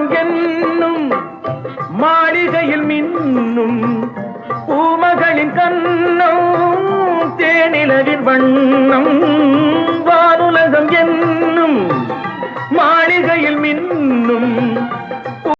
வானுலகம் என்னும் மாளிகையில் மின்னும் பூமகளின் கண்ணம் தேனிலவின் வண்ணம்.